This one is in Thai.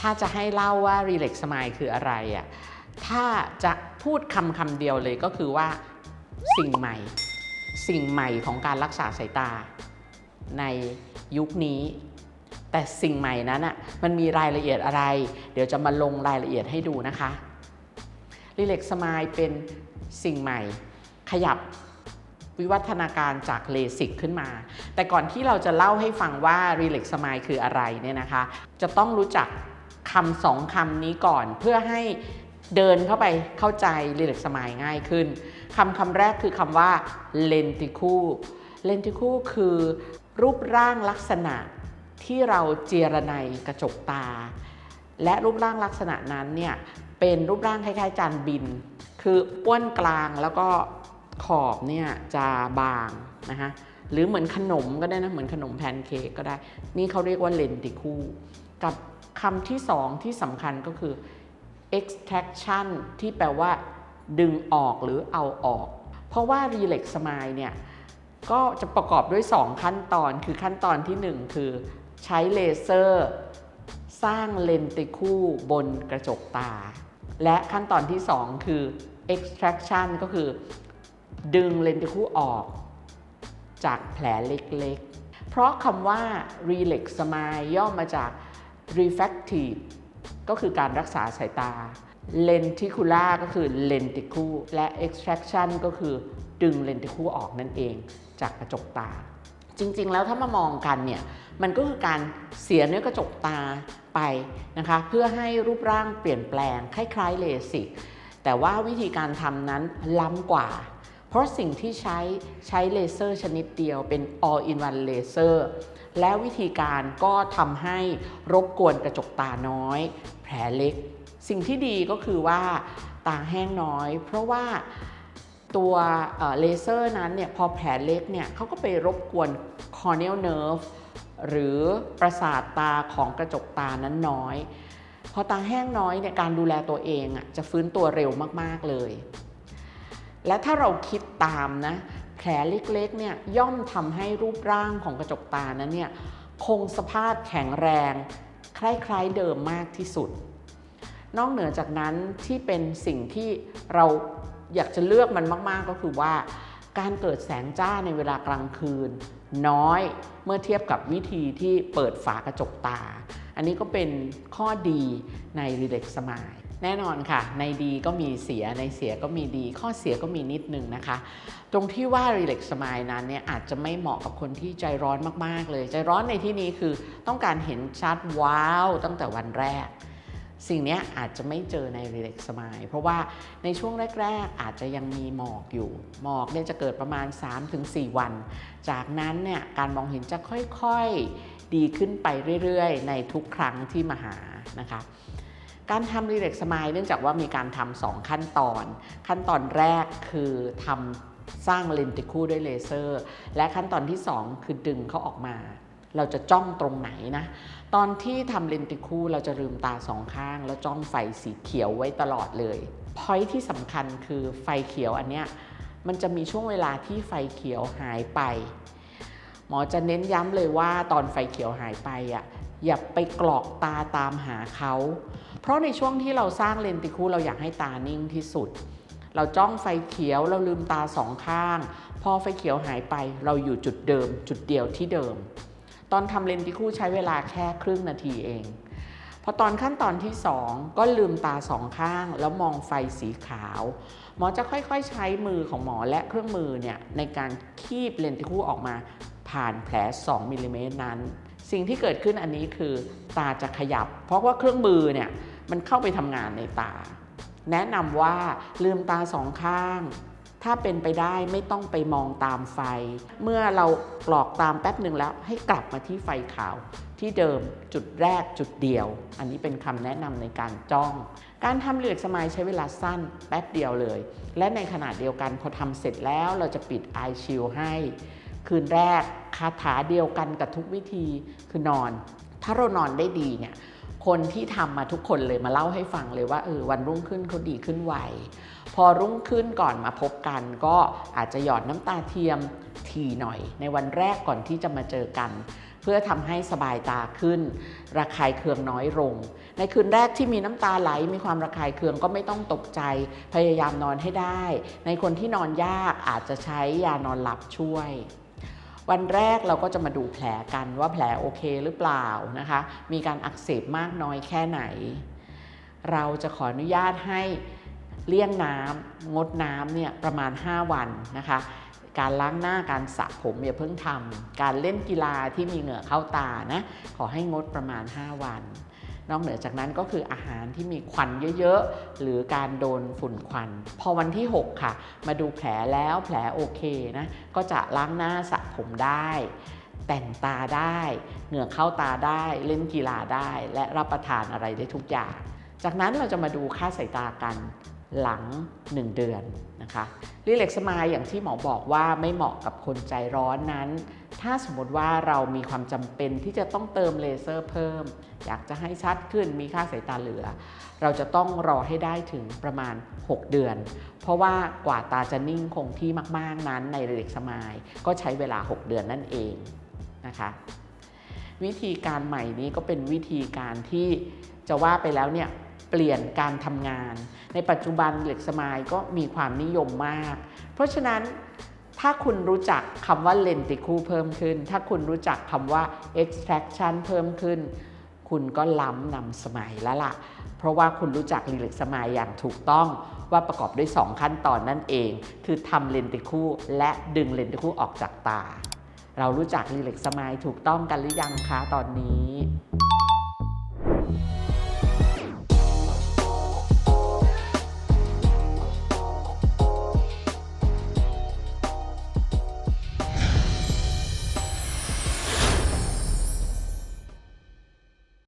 ถ้าจะให้เล่าว่า Relax Smile คืออะไรอะ่ะถ้าจะพูดคำคำเดียวเลยก็คือว่าสิ่งใหม่ สิ่งใหม่ของการรักษาสายตา ในยุคนี้ แต่สิ่งใหม่นั้นอะมันมีรายละเอียดอะไร เดี๋ยวจะมาลงรายละเอียดให้ดูนะคะ Relax Smile เป็นสิ่งใหม่ขยับวิวัฒนาการจากเลสิกขึ้นมา แต่ก่อนที่เราจะเล่าให้ฟังว่า Relax Smile คืออะไรเนี่ยนะคะ จะต้องรู้จัก คำสองคำนี้ก่อนเพื่อให้เดินเข้าไปเข้าใจ Relax Smile ง่ายขึ้นคำคำแรกคือคำว่า lenticle lenticle คือรูปร่างลักษณะที่เราเจรไนกระจกตา และรูปร่างลักษณะนั้นเนี่ยเป็นรูปร่างคล้ายๆจานบิน คือป้วนกลางแล้วก็ขอบเนี่ยจะบางนะคะหรือเหมือนขนมก็ได้นะ เหมือนขนมแพนเค้กก็ได้ นี่เขาเรียกว่าเลนติคูกับ คำที่สองที่สำคัญก็คือ extraction ที่แปลว่า ดึงออกหรือเอาออก เพราะว่า relax smile เนี่ย ก็จะประกอบด้วย 2 ขั้นตอน คือขั้นตอนที่ 1 คือใช้เลเซอร์ สร้างเลนติคูบนกระจกตา และขั้นตอนที่ 2 คือ extraction ก็คือ ดึงเลนติคูออก จากแผลเล็กๆ เพราะคำว่า relax smile ย่อมาจาก refractive ก็คือการรักษาสายตา lenticular ก็คือ lenticle และ extraction ก็คือดึง lenticle ออกนั่นเอง จากกระจกตา จริงๆ แล้วถ้ามามองกันเนี่ย มันก็คือการเสียเนื้อกระจกตาไปนะคะ เพื่อให้รูปร่างเปลี่ยนแปลง คล้ายๆเลสิกแต่ว่าวิธีการทำนั้นล้ำกว่า เพราะสิ่งที่ใช้ใช้เลเซอร์ชนิดเดียวเป็น all in one laser และวิธีการก็ทำให้รบกวนกระจกตาน้อย แผลเล็ก สิ่งที่ดีก็คือว่าตาแห้งน้อย เพราะว่าตัวเลเซอร์นั้นเนี่ยพอแผลเล็กเนี่ยเขาก็ไปรบกวน corneal nerve หรือประสาทตาของกระจกตานั้นน้อย พอตาแห้งน้อยเนี่ยการดูแลตัวเองอะจะฟื้นตัวเร็วมาก ๆ เลย และถ้าเราคิดตามนะ แผลเล็กๆเนี่ยย่อมทำให้รูปร่างของกระจกตานั้นเนี่ยคงสภาพแข็งแรง คล้ายๆเดิมมากที่สุด นอกเหนือจากนั้นที่เป็นสิ่งที่เราอยากจะเลือกมันมากๆก็คือว่า การเกิดแสงจ้าในเวลากลางคืน น้อยเมื่อเทียบกับวิธีที่เปิดฝากระจกตา อันนี้ก็เป็นข้อดีใน Relax Smile แน่นอนค่ะ ในดีก็มีเสียในเสียก็มีดี ข้อเสียก็มีนิดนึงนะคะ ตรงที่ว่า Relax Smile นั้นเนี่ยอาจจะไม่เหมาะกับคนที่ใจร้อนมากๆเลย ใจร้อนในที่นี้คือต้องการเห็นชัดว้าวตั้งแต่วันแรก สิ่งนี้อาจจะไม่เจอใน Relax Smile เพราะว่าในช่วงแรก ๆ อาจจะยังมีหมอกอยู่ หมอกเนี่ยจะเกิดประมาณ 3-4 วัน จากนั้นเนี่ยการมองเห็นจะค่อยๆดีขึ้นไปเรื่อยๆ ในทุกครั้งที่มาหานะคะ การทำ Relax Smile เนื่องจากว่ามีการทำสองขั้นตอน ขั้นตอนแรกคือทำสร้างเลนติคูด้วยเลเซอร์ และขั้นตอนที่ 2 คือดึงเขาออกมา เราจะจ้องตรงไหนนะ ตอนที่ทำเลนติคูเราจะลืมตาสองข้าง แล้วจ้องไฟสีเขียวไว้ตลอดเลยพอยที่สำคัญคือไฟเขียวอันเนี้ยมันจะมีช่วงเวลาที่ไฟเขียวหายไป หมอจะเน้นย้ำเลยว่าตอนไฟเขียวหายไปอะ อย่าไปกรอกตาตามหาเขา เพราะในช่วงที่เราสร้างเลนติคูเราอยากให้ตานิ่งที่สุด เราจ้องไฟเขียวเราลืมตาสองข้าง พอไฟเขียวหายไปเราอยู่จุดเดิม จุดเดียวที่เดิม ตอนทำเลนติคูใช้เวลาแค่ครึ่งนาทีเอง พอตอนขั้นตอนที่ 2 ก็ลืมตาสองข้าง แล้วมองไฟสีขาว หมอจะค่อยๆใช้มือของหมอและเครื่องมือเนี่ยในการคีบเลนติคูออกมาผ่านแผล 2มิลลิเมตรนั้น สิ่งที่เกิดขึ้นอันนี้คือตาจะขยับ เพราะว่าเครื่องมือเนี่ยมันเข้าไปทำงานในตา แนะนำว่าลืมตาสองข้าง ถ้าเป็นไปได้ไม่ต้องไปมองตามไฟ เมื่อเรากรอกตามแป๊บหนึ่งแล้วให้กลับมาที่ไฟขาว ที่เดิมจุดแรกจุดเดียว อันนี้เป็นคำแนะนำในการจ้อง การทำเหลือกสมายใช้เวลาสั้นแป๊บเดียวเลย และในขณะเดียวกันพอทำเสร็จแล้วเราจะปิดไอชิลให้ คืนแรกคาถาเดียวกันกับทุกวิธีคือนอน ถ้าเรานอนได้ดีเนี่ยคนที่ทำมาทุกคนเลยมาเล่าให้ฟังเลยว่าเออวันรุ่งขึ้นเขาดีขึ้นไวพอรุ่งขึ้นก่อนมาพบกัน ก็อาจจะหยอดน้ำตาเทียมททีหน่อย ในวันแรกก่อนที่จะมาเจอกัน เพื่อทำให้สบายตาขึ้น ระคายเคืองน้อยลง ในคืนแรกที่มีน้ำตาไหลมีความระคายเคืองก็ไม่ต้องตกใจ พยายามนอนให้ได้ ในคนที่นอนยากอาจจะใช้ยานอนหลับช่วย วันแรกเราก็จะมาดูแผลกันว่าแผลโอเคหรือเปล่านะคะ มีการอักเสบมากน้อยแค่ไหน เราจะขออนุญาตให้เลี่ยงน้ำงดน้ำเนี่ยประมาณ 5 วันนะคะ การล้างหน้าการสระผมอย่าเพิ่งทำการเล่นกีฬาที่มีเหงื่อเข้าตานะขอให้งดประมาณ 5 วัน นอกเหนือจากนั้นก็คืออาหารที่มีควันเยอะๆ หรือการโดนฝุ่นควัน พอวันที่ 6 ค่ะ มาดูแผลแล้วแผลโอเคนะ ก็จะล้างหน้าสระผมได้ แต่งตาได้ เหงื่อเข้าตาได้เล่นกีฬาได้ และรับประทานอะไรได้ทุกอย่าง จากนั้นเราจะมาดูค่าสายตากัน หลัง 1 เดือนนะคะรีเล็กสมายอย่างที่หมอบอกว่าไม่เหมาะกับคนใจร้อนนั้น ถ้าสมมติว่าเรามีความจำเป็นที่จะต้องเติมเลเซอร์เพิ่ม อยากจะให้ชัดขึ้นมีค่าสายตาเหลือ เราจะต้องรอให้ได้ถึงประมาณ 6 เดือน เพราะว่ากว่าตาจะนิ่งคงที่มากๆนั้นในรีเล็กสมายก็ใช้เวลา 6 เดือนนั่นเองนะคะวิธีการใหม่นี้ก็เป็นวิธีการที่จะว่าไปแล้วเนี่ย เปลี่ยนการทำงาน ในปัจจุบันเหล็กสมายก็มีความนิยมมาก เพราะฉะนั้นถ้าคุณรู้จักคำว่าเลนติคูเพิ่มขึ้น ถ้าคุณรู้จักคำว่า extraction เพิ่มขึ้น คุณก็ล้ำนำสมัยแล้วล่ะ เพราะว่าคุณรู้จักรีเล็กสมายอย่างถูกต้องว่าประกอบด้วย 2 ขั้นตอนนั่นเอง คือทำเลนติคูและดึงเลนติคูออกจากตา เรารู้จักรีเล็กสมายถูกต้องกันหรือยังคะตอนนี้